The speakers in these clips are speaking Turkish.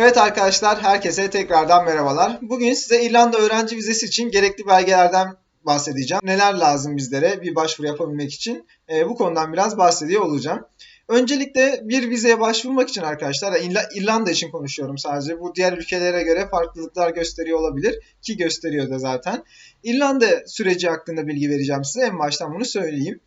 Evet arkadaşlar, herkese tekrardan merhabalar. Bugün size İrlanda öğrenci vizesi için gerekli belgelerden bahsedeceğim. Neler lazım bizlere bir başvuru yapabilmek için e, bu konudan biraz bahsediyor olacağım. Öncelikle bir vizeye başvurmak için arkadaşlar, İrla- İrlanda için konuşuyorum sadece. Bu diğer ülkelere göre farklılıklar gösteriyor olabilir ki gösteriyor da zaten. İrlanda süreci hakkında bilgi vereceğim size. En baştan bunu söyleyeyim.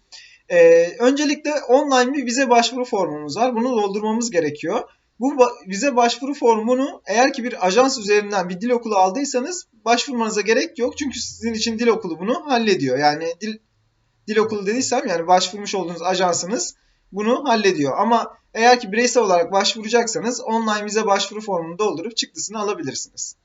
E, öncelikle online bir vize başvuru formumuz var. Bunu doldurmamız gerekiyor. Bu vize başvuru formunu eğer ki bir ajans üzerinden bir dil okulu aldıysanız başvurmanıza gerek yok. Çünkü sizin için dil okulu bunu hallediyor. Yani dil, dil okulu dediysem yani başvurmuş olduğunuz ajansınız bunu hallediyor. Ama eğer ki bireysel olarak başvuracaksanız online vize başvuru formunu doldurup çıktısını alabilirsiniz.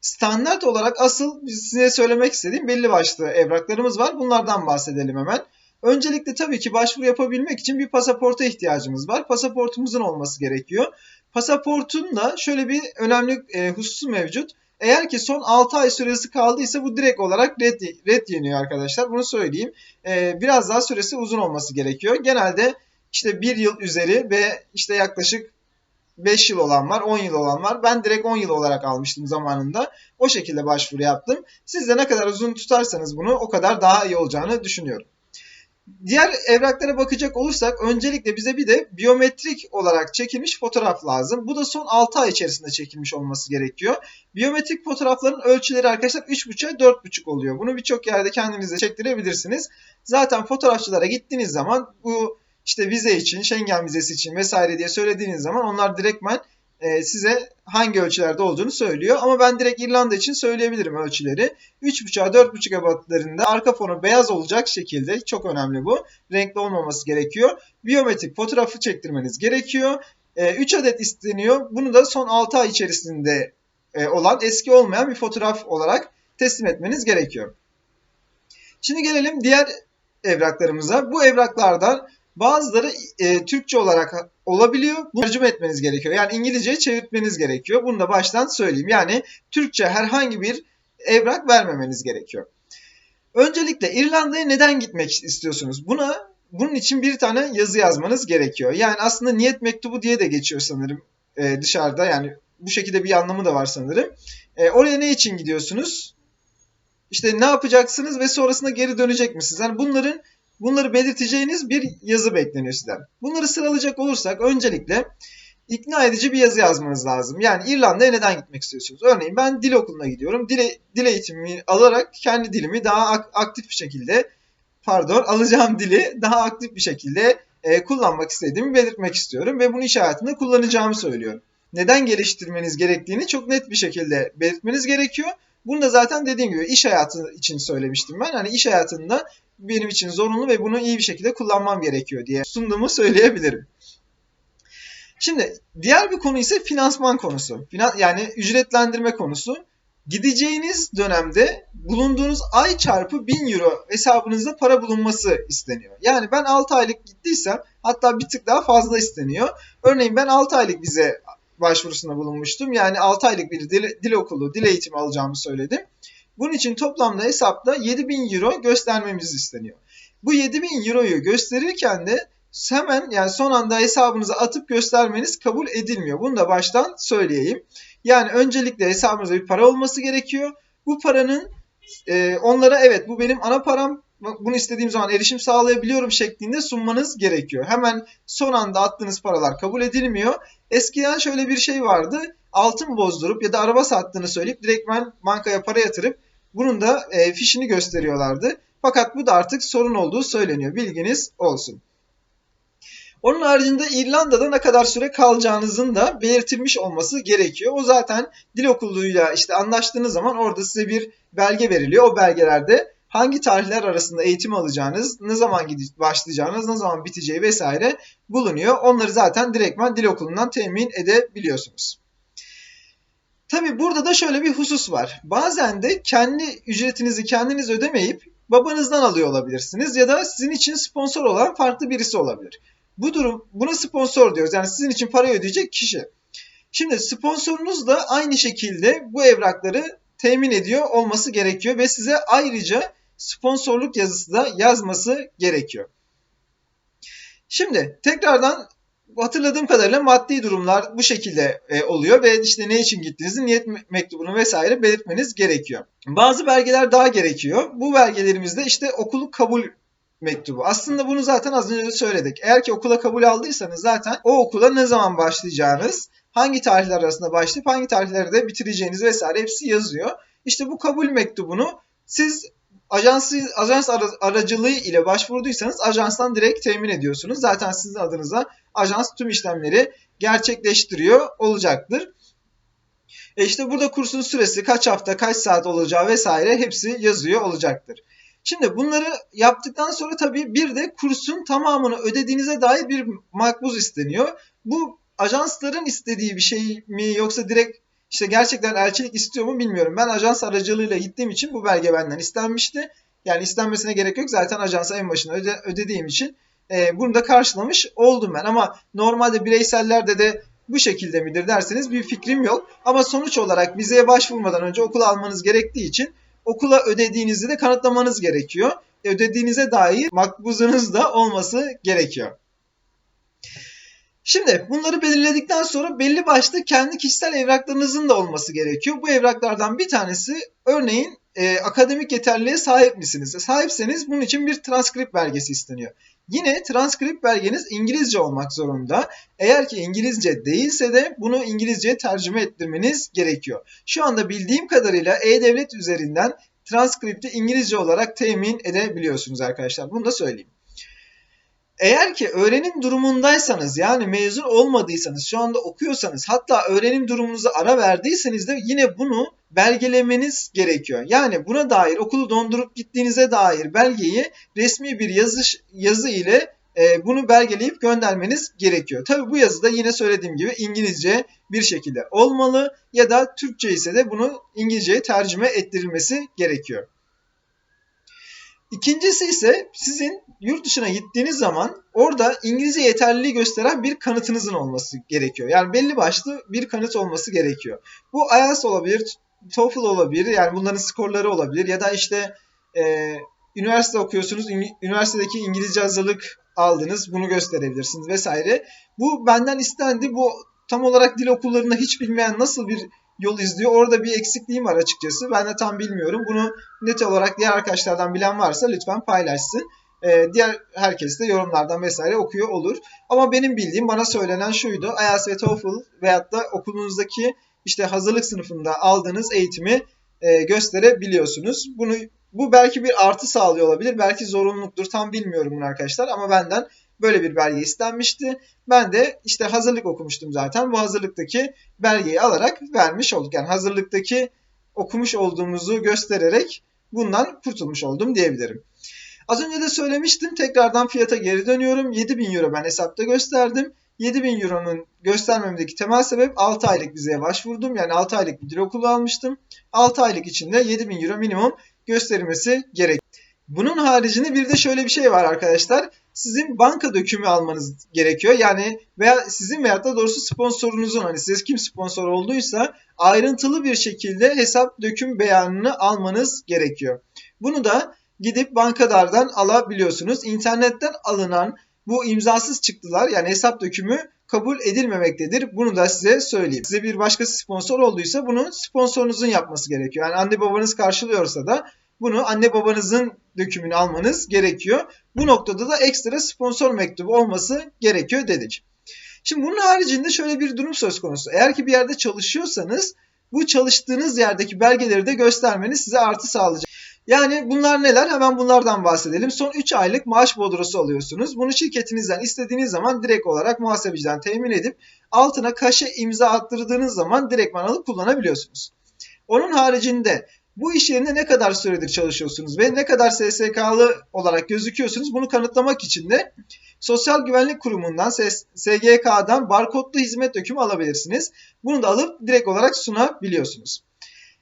Standart olarak asıl size söylemek istediğim belli başlı evraklarımız var. Bunlardan bahsedelim hemen. Öncelikle tabii ki başvuru yapabilmek için bir pasaporta ihtiyacımız var. Pasaportumuzun olması gerekiyor. Pasaportun da şöyle bir önemli e, hususu mevcut. Eğer ki son 6 ay süresi kaldıysa bu direkt olarak red, red yeniyor arkadaşlar. Bunu söyleyeyim. E, biraz daha süresi uzun olması gerekiyor. Genelde işte 1 yıl üzeri ve işte yaklaşık 5 yıl olan var, 10 yıl olan var. Ben direkt 10 yıl olarak almıştım zamanında. O şekilde başvuru yaptım. Siz de ne kadar uzun tutarsanız bunu o kadar daha iyi olacağını düşünüyorum. Diğer evraklara bakacak olursak öncelikle bize bir de biyometrik olarak çekilmiş fotoğraf lazım. Bu da son 6 ay içerisinde çekilmiş olması gerekiyor. Biyometrik fotoğrafların ölçüleri arkadaşlar 3.5'a 4.5 oluyor. Bunu birçok yerde kendinize çektirebilirsiniz. Zaten fotoğrafçılara gittiğiniz zaman bu işte vize için, Schengen vizesi için vesaire diye söylediğiniz zaman onlar direktmen e, size hangi ölçülerde olduğunu söylüyor. Ama ben direkt İrlanda için söyleyebilirim ölçüleri. 3.5'a 4.5 ebatlarında arka fonu beyaz olacak şekilde çok önemli bu. Renkli olmaması gerekiyor. Biyometrik fotoğrafı çektirmeniz gerekiyor. 3 adet isteniyor. Bunu da son 6 ay içerisinde e, olan eski olmayan bir fotoğraf olarak teslim etmeniz gerekiyor. Şimdi gelelim diğer evraklarımıza. Bu evraklardan bazıları e, Türkçe olarak olabiliyor. Bunu tercüme etmeniz gerekiyor. Yani İngilizce'ye çevirtmeniz gerekiyor. Bunu da baştan söyleyeyim. Yani Türkçe herhangi bir evrak vermemeniz gerekiyor. Öncelikle İrlanda'ya neden gitmek istiyorsunuz? Buna bunun için bir tane yazı yazmanız gerekiyor. Yani aslında niyet mektubu diye de geçiyor sanırım e, dışarıda. Yani bu şekilde bir anlamı da var sanırım. E, oraya ne için gidiyorsunuz? İşte ne yapacaksınız ve sonrasında geri dönecek misiniz? Yani bunların bunları belirteceğiniz bir yazı bekleniyor sizden. Bunları sıralayacak olursak öncelikle ikna edici bir yazı yazmanız lazım. Yani İrlanda'ya neden gitmek istiyorsunuz? Örneğin ben dil okuluna gidiyorum. Dil, dil eğitimi alarak kendi dilimi daha ak- aktif bir şekilde pardon alacağım dili daha aktif bir şekilde e, kullanmak istediğimi belirtmek istiyorum ve bunu iş hayatında kullanacağımı söylüyorum. Neden geliştirmeniz gerektiğini çok net bir şekilde belirtmeniz gerekiyor. Bunu da zaten dediğim gibi iş hayatı için söylemiştim ben. Hani iş hayatında benim için zorunlu ve bunu iyi bir şekilde kullanmam gerekiyor diye sunduğumu söyleyebilirim. Şimdi diğer bir konu ise finansman konusu. Yani ücretlendirme konusu. Gideceğiniz dönemde bulunduğunuz ay çarpı 1000 euro hesabınızda para bulunması isteniyor. Yani ben 6 aylık gittiysem hatta bir tık daha fazla isteniyor. Örneğin ben 6 aylık vize başvurusunda bulunmuştum. Yani 6 aylık bir dil, dil okulu, dil eğitimi alacağımı söyledim. Bunun için toplamda hesapta 7000 euro göstermemiz isteniyor. Bu 7000 euroyu gösterirken de hemen yani son anda hesabınıza atıp göstermeniz kabul edilmiyor. Bunu da baştan söyleyeyim. Yani öncelikle hesabınızda bir para olması gerekiyor. Bu paranın e, onlara evet bu benim ana param bunu istediğim zaman erişim sağlayabiliyorum şeklinde sunmanız gerekiyor. Hemen son anda attığınız paralar kabul edilmiyor. Eskiden şöyle bir şey vardı. Altın bozdurup ya da araba sattığını söyleyip direktmen bankaya para yatırıp bunun da e, fişini gösteriyorlardı. Fakat bu da artık sorun olduğu söyleniyor. Bilginiz olsun. Onun haricinde İrlanda'da ne kadar süre kalacağınızın da belirtilmiş olması gerekiyor. O zaten dil okuluyla işte anlaştığınız zaman orada size bir belge veriliyor. O belgelerde hangi tarihler arasında eğitim alacağınız, ne zaman başlayacağınız, ne zaman biteceği vesaire bulunuyor. Onları zaten direktmen dil okulundan temin edebiliyorsunuz. Tabi burada da şöyle bir husus var. Bazen de kendi ücretinizi kendiniz ödemeyip babanızdan alıyor olabilirsiniz ya da sizin için sponsor olan farklı birisi olabilir. Bu durum buna sponsor diyoruz. Yani sizin için parayı ödeyecek kişi. Şimdi sponsorunuz da aynı şekilde bu evrakları temin ediyor olması gerekiyor ve size ayrıca sponsorluk yazısı da yazması gerekiyor. Şimdi tekrardan hatırladığım kadarıyla maddi durumlar bu şekilde e, oluyor ve işte ne için gittiğinizi, niyet mektubunu vesaire belirtmeniz gerekiyor. Bazı belgeler daha gerekiyor. Bu belgelerimizde işte okulu kabul mektubu. Aslında bunu zaten az önce de söyledik. Eğer ki okula kabul aldıysanız zaten o okula ne zaman başlayacağınız, hangi tarihler arasında başlayıp hangi tarihlerde bitireceğiniz vesaire hepsi yazıyor. İşte bu kabul mektubunu siz ajansı, ajans aracılığı ile başvurduysanız ajanstan direkt temin ediyorsunuz. Zaten sizin adınıza ajans tüm işlemleri gerçekleştiriyor olacaktır. E işte burada kursun süresi kaç hafta, kaç saat olacağı vesaire hepsi yazıyor olacaktır. Şimdi bunları yaptıktan sonra tabii bir de kursun tamamını ödediğinize dair bir makbuz isteniyor. Bu ajansların istediği bir şey mi yoksa direkt işte gerçekten elçilik istiyor mu bilmiyorum. Ben ajans aracılığıyla gittiğim için bu belge benden istenmişti. Yani istenmesine gerek yok. Zaten ajansa en başına öde, ödediğim için e, bunu da karşılamış oldum ben. Ama normalde bireysellerde de bu şekilde midir derseniz bir fikrim yok. Ama sonuç olarak vizeye başvurmadan önce okul almanız gerektiği için okula ödediğinizi de kanıtlamanız gerekiyor. E, ödediğinize dair makbuzunuz da olması gerekiyor. Şimdi bunları belirledikten sonra belli başlı kendi kişisel evraklarınızın da olması gerekiyor. Bu evraklardan bir tanesi örneğin e, akademik yeterliliğe sahip misiniz? Sahipseniz bunun için bir transkript belgesi isteniyor. Yine transkript belgeniz İngilizce olmak zorunda. Eğer ki İngilizce değilse de bunu İngilizceye tercüme ettirmeniz gerekiyor. Şu anda bildiğim kadarıyla E-Devlet üzerinden transkripti İngilizce olarak temin edebiliyorsunuz arkadaşlar. Bunu da söyleyeyim. Eğer ki öğrenim durumundaysanız yani mezun olmadıysanız şu anda okuyorsanız hatta öğrenim durumunuzu ara verdiyseniz de yine bunu belgelemeniz gerekiyor. Yani buna dair okulu dondurup gittiğinize dair belgeyi resmi bir yazış, yazı ile e, bunu belgeleyip göndermeniz gerekiyor. Tabi bu yazıda yine söylediğim gibi İngilizce bir şekilde olmalı ya da Türkçe ise de bunu İngilizceye tercüme ettirilmesi gerekiyor. İkincisi ise sizin yurt dışına gittiğiniz zaman orada İngilizce yeterliliği gösteren bir kanıtınızın olması gerekiyor. Yani belli başlı bir kanıt olması gerekiyor. Bu IELTS olabilir, TOEFL olabilir. Yani bunların skorları olabilir ya da işte e, üniversite okuyorsunuz, üniversitedeki İngilizce hazırlık aldınız, bunu gösterebilirsiniz vesaire. Bu benden istendi. Bu tam olarak dil okullarında hiç bilmeyen nasıl bir yol izliyor. Orada bir eksikliğim var açıkçası. Ben de tam bilmiyorum. Bunu net olarak diğer arkadaşlardan bilen varsa lütfen paylaşsın. Ee, diğer herkes de yorumlardan vesaire okuyor olur. Ama benim bildiğim bana söylenen şuydu. IELTS ve TOEFL veyahut da okulunuzdaki işte hazırlık sınıfında aldığınız eğitimi e, gösterebiliyorsunuz. Bunu bu belki bir artı sağlıyor olabilir. Belki zorunluluktur. Tam bilmiyorum bunu arkadaşlar ama benden böyle bir belge istenmişti. Ben de işte hazırlık okumuştum zaten. Bu hazırlıktaki belgeyi alarak vermiş olduk. Yani hazırlıktaki okumuş olduğumuzu göstererek bundan kurtulmuş oldum diyebilirim. Az önce de söylemiştim. Tekrardan fiyata geri dönüyorum. 7000 euro ben hesapta gösterdim. 7000 euronun göstermemdeki temel sebep 6 aylık vizeye başvurdum. Yani 6 aylık bir dil okulu almıştım. 6 aylık içinde 7000 euro minimum gösterilmesi gerek. Bunun haricinde bir de şöyle bir şey var arkadaşlar. Sizin banka dökümü almanız gerekiyor. Yani veya sizin veyahut da doğrusu sponsorunuzun hani siz kim sponsor olduysa ayrıntılı bir şekilde hesap döküm beyanını almanız gerekiyor. Bunu da gidip bankalardan alabiliyorsunuz. İnternetten alınan bu imzasız çıktılar yani hesap dökümü kabul edilmemektedir. Bunu da size söyleyeyim. Size bir başkası sponsor olduysa bunu sponsorunuzun yapması gerekiyor. Yani anne babanız karşılıyorsa da bunu anne babanızın dökümünü almanız gerekiyor. Bu noktada da ekstra sponsor mektubu olması gerekiyor dedik. Şimdi bunun haricinde şöyle bir durum söz konusu. Eğer ki bir yerde çalışıyorsanız bu çalıştığınız yerdeki belgeleri de göstermeniz size artı sağlayacak. Yani bunlar neler? Hemen bunlardan bahsedelim. Son 3 aylık maaş bodrosu alıyorsunuz. Bunu şirketinizden istediğiniz zaman direkt olarak muhasebeciden temin edip altına kaşe imza attırdığınız zaman direktman alıp kullanabiliyorsunuz. Onun haricinde bu iş yerinde ne kadar süredir çalışıyorsunuz ve ne kadar SSK'lı olarak gözüküyorsunuz bunu kanıtlamak için de Sosyal Güvenlik Kurumu'ndan SGK'dan barkodlu hizmet dökümü alabilirsiniz. Bunu da alıp direkt olarak sunabiliyorsunuz.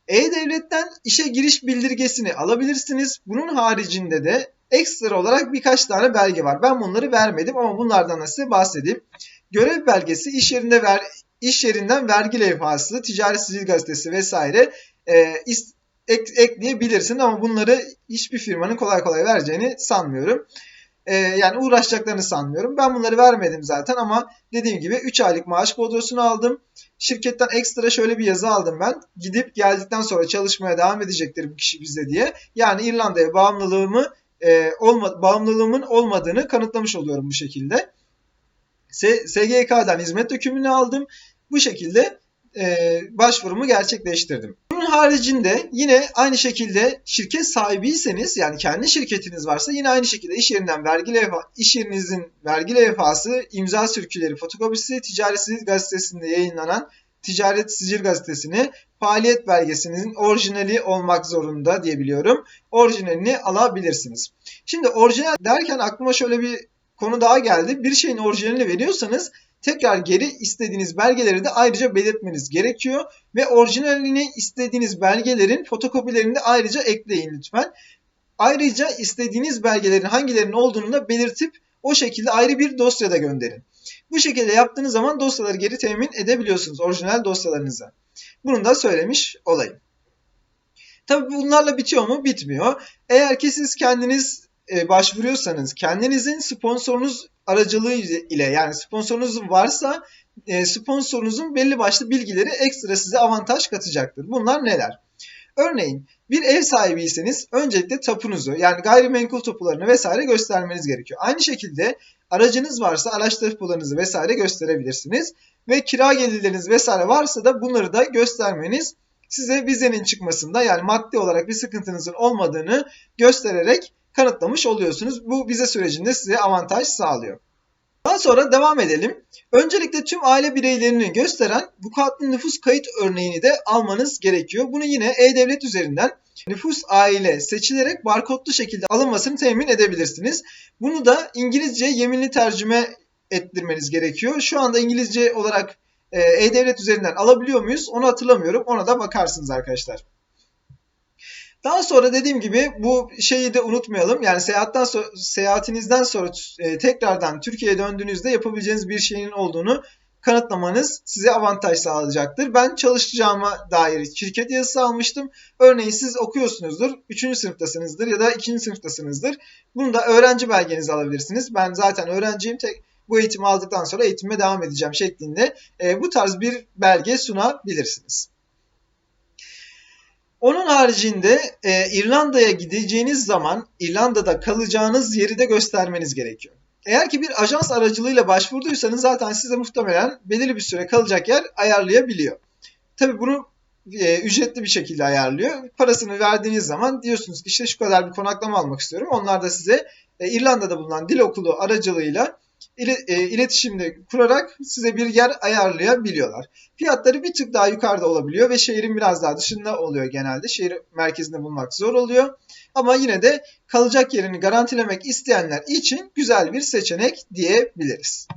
E-Devlet'ten işe giriş bildirgesini alabilirsiniz. Bunun haricinde de ekstra olarak birkaç tane belge var. Ben bunları vermedim ama bunlardan da size bahsedeyim. Görev belgesi, iş yerinde ver, iş yerinden vergi levhası, ticaret sicil gazetesi vesaire e, is, ek, ekleyebilirsin ama bunları hiçbir firmanın kolay kolay vereceğini sanmıyorum. Ee, yani uğraşacaklarını sanmıyorum. Ben bunları vermedim zaten ama dediğim gibi 3 aylık maaş bodrosunu aldım. Şirketten ekstra şöyle bir yazı aldım ben. Gidip geldikten sonra çalışmaya devam edecektir bu kişi bize diye. Yani İrlanda'ya bağımlılığımı e, olma, bağımlılığımın olmadığını kanıtlamış oluyorum bu şekilde. S- SGK'dan hizmet dökümünü aldım. Bu şekilde e, başvurumu gerçekleştirdim. Bunun haricinde yine aynı şekilde şirket sahibiyseniz yani kendi şirketiniz varsa yine aynı şekilde iş yerinden vergi levha, iş yerinizin vergi levhası, imza sürküleri, fotokopisi, ticaret sicil gazetesinde yayınlanan ticaret sicil gazetesini, faaliyet belgesinin orijinali olmak zorunda diye biliyorum. Orijinalini alabilirsiniz. Şimdi orijinal derken aklıma şöyle bir konu daha geldi. Bir şeyin orijinalini veriyorsanız tekrar geri istediğiniz belgeleri de ayrıca belirtmeniz gerekiyor. Ve orijinalini istediğiniz belgelerin fotokopilerini de ayrıca ekleyin lütfen. Ayrıca istediğiniz belgelerin hangilerinin olduğunu da belirtip o şekilde ayrı bir dosyada gönderin. Bu şekilde yaptığınız zaman dosyaları geri temin edebiliyorsunuz orijinal dosyalarınıza. Bunu da söylemiş olayım. Tabi bunlarla bitiyor mu? Bitmiyor. Eğer ki siz kendiniz e, başvuruyorsanız kendinizin sponsorunuz aracılığı ile yani sponsorunuz varsa e, sponsorunuzun belli başlı bilgileri ekstra size avantaj katacaktır. Bunlar neler? Örneğin bir ev sahibiyseniz öncelikle tapunuzu yani gayrimenkul tapularını vesaire göstermeniz gerekiyor. Aynı şekilde aracınız varsa araç tapularınızı vesaire gösterebilirsiniz. Ve kira gelirleriniz vesaire varsa da bunları da göstermeniz size vizenin çıkmasında yani maddi olarak bir sıkıntınızın olmadığını göstererek kanıtlamış oluyorsunuz. Bu vize sürecinde size avantaj sağlıyor. Daha sonra devam edelim. Öncelikle tüm aile bireylerini gösteren vukuatlı nüfus kayıt örneğini de almanız gerekiyor. Bunu yine E-Devlet üzerinden nüfus aile seçilerek barkodlu şekilde alınmasını temin edebilirsiniz. Bunu da İngilizce yeminli tercüme ettirmeniz gerekiyor. Şu anda İngilizce olarak e, E-Devlet üzerinden alabiliyor muyuz? Onu hatırlamıyorum. Ona da bakarsınız arkadaşlar. Daha sonra dediğim gibi bu şeyi de unutmayalım. Yani seyahatten so seyahatinizden sonra e, tekrardan Türkiye'ye döndüğünüzde yapabileceğiniz bir şeyin olduğunu kanıtlamanız size avantaj sağlayacaktır. Ben çalışacağıma dair şirket yazısı almıştım. Örneğin siz okuyorsunuzdur, 3. sınıftasınızdır ya da 2. sınıftasınızdır. Bunu da öğrenci belgenizi alabilirsiniz. Ben zaten öğrenciyim. Tek, bu eğitimi aldıktan sonra eğitime devam edeceğim şeklinde e, bu tarz bir belge sunabilirsiniz. Onun haricinde e, İrlanda'ya gideceğiniz zaman İrlanda'da kalacağınız yeri de göstermeniz gerekiyor. Eğer ki bir ajans aracılığıyla başvurduysanız zaten size muhtemelen belirli bir süre kalacak yer ayarlayabiliyor. Tabi bunu e, ücretli bir şekilde ayarlıyor. Parasını verdiğiniz zaman diyorsunuz ki işte şu kadar bir konaklama almak istiyorum. Onlar da size e, İrlanda'da bulunan dil okulu aracılığıyla iletişimde kurarak size bir yer ayarlayabiliyorlar. Fiyatları bir tık daha yukarıda olabiliyor ve şehrin biraz daha dışında oluyor genelde. Şehir merkezinde bulmak zor oluyor. Ama yine de kalacak yerini garantilemek isteyenler için güzel bir seçenek diyebiliriz.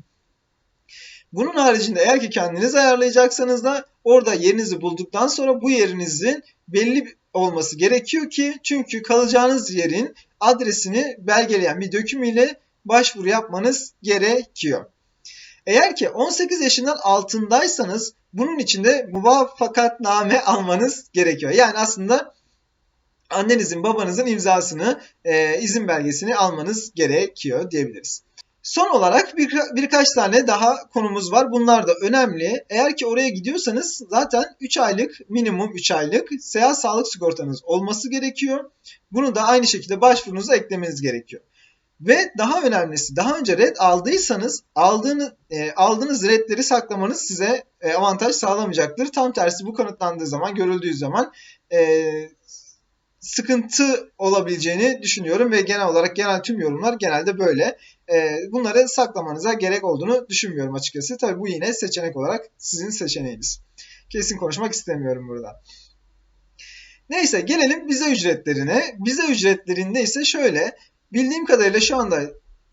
Bunun haricinde eğer ki kendiniz ayarlayacaksanız da orada yerinizi bulduktan sonra bu yerinizin belli olması gerekiyor ki çünkü kalacağınız yerin adresini belgeleyen bir döküm ile başvuru yapmanız gerekiyor. Eğer ki 18 yaşından altındaysanız bunun için de muvafakatname almanız gerekiyor. Yani aslında annenizin babanızın imzasını, e, izin belgesini almanız gerekiyor diyebiliriz. Son olarak bir, birkaç tane daha konumuz var. Bunlar da önemli. Eğer ki oraya gidiyorsanız zaten 3 aylık, minimum 3 aylık seyahat sağlık sigortanız olması gerekiyor. Bunu da aynı şekilde başvurunuza eklemeniz gerekiyor. Ve daha önemlisi daha önce red aldıysanız aldığınız, e, aldığınız redleri saklamanız size e, avantaj sağlamayacaktır. Tam tersi bu kanıtlandığı zaman, görüldüğü zaman e, sıkıntı olabileceğini düşünüyorum ve genel olarak genel tüm yorumlar genelde böyle. E, bunları saklamanıza gerek olduğunu düşünmüyorum açıkçası. Tabii bu yine seçenek olarak sizin seçeneğiniz. Kesin konuşmak istemiyorum burada. Neyse gelelim vize ücretlerine. Vize ücretlerinde ise şöyle bildiğim kadarıyla şu anda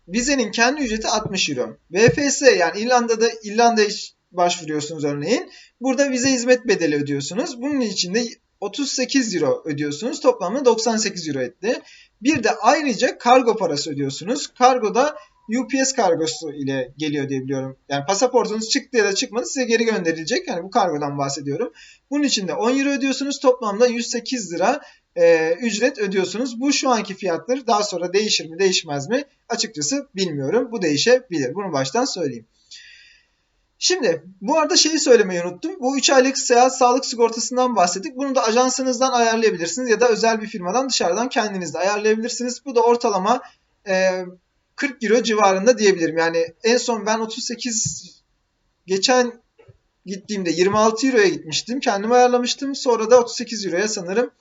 vizenin kendi ücreti 60 euro. VFS yani İrlanda'da İrlanda'ya başvuruyorsunuz örneğin. Burada vize hizmet bedeli ödüyorsunuz. Bunun için de 38 euro ödüyorsunuz. Toplamda 98 euro etti. Bir de ayrıca kargo parası ödüyorsunuz. Kargo da UPS kargosu ile geliyor diye biliyorum. Yani pasaportunuz çıktı ya da çıkmadı size geri gönderilecek. Yani bu kargodan bahsediyorum. Bunun için de 10 euro ödüyorsunuz. Toplamda 108 lira e, ücret ödüyorsunuz. Bu şu anki fiyattır. Daha sonra değişir mi değişmez mi açıkçası bilmiyorum. Bu değişebilir. Bunu baştan söyleyeyim. Şimdi bu arada şeyi söylemeyi unuttum. Bu 3 aylık seyahat sağlık sigortasından bahsettik. Bunu da ajansınızdan ayarlayabilirsiniz ya da özel bir firmadan dışarıdan kendiniz de ayarlayabilirsiniz. Bu da ortalama e, 40 euro civarında diyebilirim. Yani en son ben 38 geçen gittiğimde 26 euroya gitmiştim. Kendim ayarlamıştım. Sonra da 38 euroya sanırım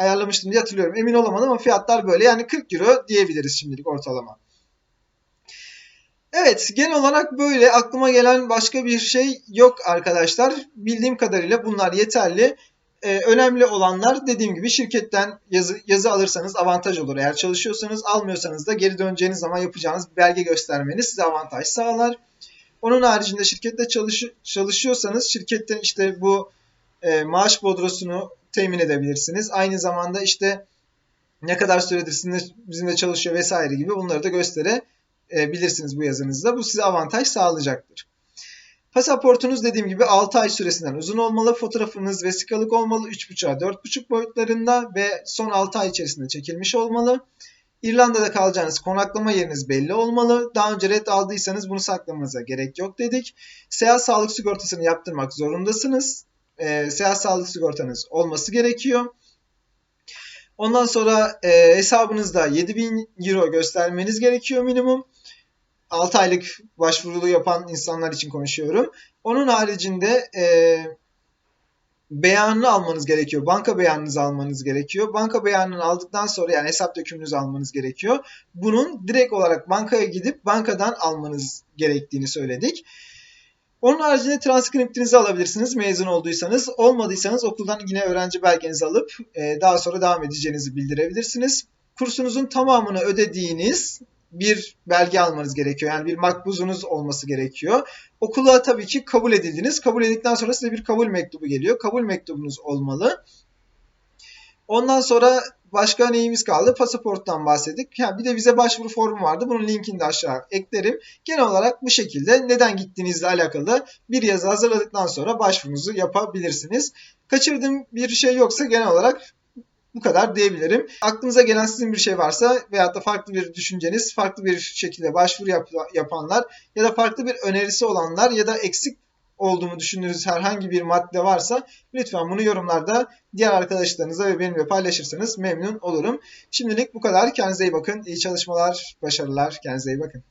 ayarlamıştım diye hatırlıyorum. Emin olamadım ama fiyatlar böyle. Yani 40 euro diyebiliriz şimdilik ortalama. Evet, genel olarak böyle aklıma gelen başka bir şey yok arkadaşlar. Bildiğim kadarıyla bunlar yeterli. Ee, önemli olanlar dediğim gibi şirketten yazı, yazı alırsanız avantaj olur. Eğer çalışıyorsanız almıyorsanız da geri döneceğiniz zaman yapacağınız belge göstermeniz size avantaj sağlar. Onun haricinde şirkette çalış, çalışıyorsanız şirketten işte bu e, maaş bodrosunu temin edebilirsiniz. Aynı zamanda işte ne kadar süredir sizinle, bizimle çalışıyor vesaire gibi bunları da gösterebilirsiniz bu yazınızda. Bu size avantaj sağlayacaktır. Pasaportunuz dediğim gibi 6 ay süresinden uzun olmalı. Fotoğrafınız vesikalık olmalı. 3.5'a 4.5 boyutlarında ve son 6 ay içerisinde çekilmiş olmalı. İrlanda'da kalacağınız konaklama yeriniz belli olmalı. Daha önce red aldıysanız bunu saklamanıza gerek yok dedik. Seyahat sağlık sigortasını yaptırmak zorundasınız. E, seyahat sağlık sigortanız olması gerekiyor. Ondan sonra e, hesabınızda 7000 euro göstermeniz gerekiyor minimum. 6 aylık başvurulu yapan insanlar için konuşuyorum. Onun haricinde e, beyanını almanız gerekiyor. Banka beyanınızı almanız gerekiyor. Banka beyanını aldıktan sonra yani hesap dökümünüzü almanız gerekiyor. Bunun direkt olarak bankaya gidip bankadan almanız gerektiğini söyledik. Onun haricinde transkriptinizi alabilirsiniz mezun olduysanız. Olmadıysanız okuldan yine öğrenci belgenizi alıp e, daha sonra devam edeceğinizi bildirebilirsiniz. Kursunuzun tamamını ödediğiniz bir belge almanız gerekiyor. Yani bir makbuzunuz olması gerekiyor. Okula tabii ki kabul edildiniz. Kabul edildikten sonra size bir kabul mektubu geliyor. Kabul mektubunuz olmalı. Ondan sonra başka neyimiz kaldı? Pasaporttan bahsettik. Ha, bir de vize başvuru formu vardı. Bunun linkini de aşağı eklerim. Genel olarak bu şekilde neden gittiğinizle alakalı bir yazı hazırladıktan sonra başvurunuzu yapabilirsiniz. Kaçırdığım bir şey yoksa genel olarak bu kadar diyebilirim. Aklınıza gelen sizin bir şey varsa veyahut da farklı bir düşünceniz, farklı bir şekilde başvuru yap yapanlar ya da farklı bir önerisi olanlar ya da eksik olduğumu düşündüğünüz herhangi bir madde varsa lütfen bunu yorumlarda diğer arkadaşlarınızla ve benimle paylaşırsanız memnun olurum. Şimdilik bu kadar. Kendinize iyi bakın. İyi çalışmalar, başarılar. Kendinize iyi bakın.